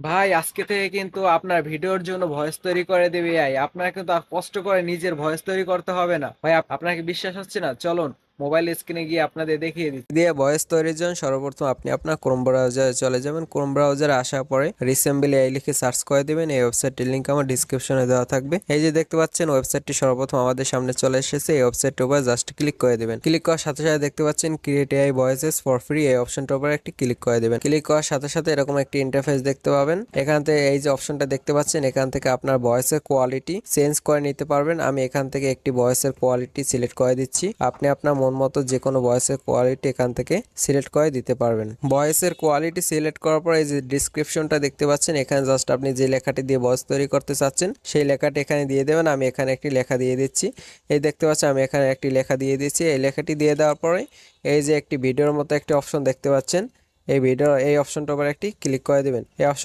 ভাই, আজকে থেকে কিন্তু আপনার ভিডিওর জন্য ভয়েস তৈরি করে দেবে আপনার কিন্তু আর কষ্ট করে নিজের ভয়েস তৈরি করতে হবে না। ভাই আপনাকে বিশ্বাস হচ্ছে না? চলুন। মোবাইল স্ক্রিনে গিয়ে আপনাদের দেখিয়ে দিচ্ছি। দিয়ে ভয়েস তৈরির জন্য সর্বপ্রথম আপনি আপনার ক্রোম ব্রাউজারে চলে যাবেন। ক্রোম ব্রাউজারে আসার পরে রিসেম্বলি এই লিখে সার্চ করে দিবেন। এই ওয়েবসাইটটির লিঙ্ক আমার ডিসক্রিপশনে দেওয়া থাকবে। এই যে দেখতে পাচ্ছেন ওয়েবসাইটটি সর্বপ্রথম আমাদের সামনে চলে এসেছে। এই ওয়েবসাইটের উপর জাস্ট ক্লিক করে দিবেন। ক্লিক করার সাথে সাথে দেখতে পাচ্ছেন create AI voices for free এই অপশনটার উপর একটি ক্লিক করে দিবেন। ক্লিক করার সাথে সাথে এরকম একটি ইন্টারফেস দেখতে পাবেন। এখান থেকে এই যে অপশনটা দেখতে পাচ্ছেন, এখান থেকে আপনার ভয়েসের কোয়ালিটি চেঞ্জ করে নিতে পারবেন। আমি এখান থেকে একটি ভয়েসের কোয়ালিটি সিলেক্ট করে দিচ্ছি। আপনি আপনার মন মতো যে কোনো ভয়েসের কোয়ালিটি এখান থেকে সিলেক্ট করে দিতে পারবেন। ভয়েসের কোয়ালিটি সিলেক্ট করার পর এই যে ডিসক্রিপশনটা দেখতে পাচ্ছেন, এখানে জাস্ট আপনি যে লেখাটি দিয়ে ভয়েস তৈরি করতে চাচ্ছেন, সেই লেখাটি এখানে দিয়ে দেবেন। আমি এখানে একটি লেখা দিয়ে দিচ্ছি। এই দেখতে পাচ্ছেন, আমি এখানে একটি লেখা দিয়ে দিচ্ছি। এই লেখাটি দিয়ে দেওয়ার পরে এই যে একটি ভিডিওর মতো একটি অপশন দেখতে পাচ্ছেন। এই ভিডিও এই অপশনটার উপর একটি ক্লিক করে দেবেন। এই অপশন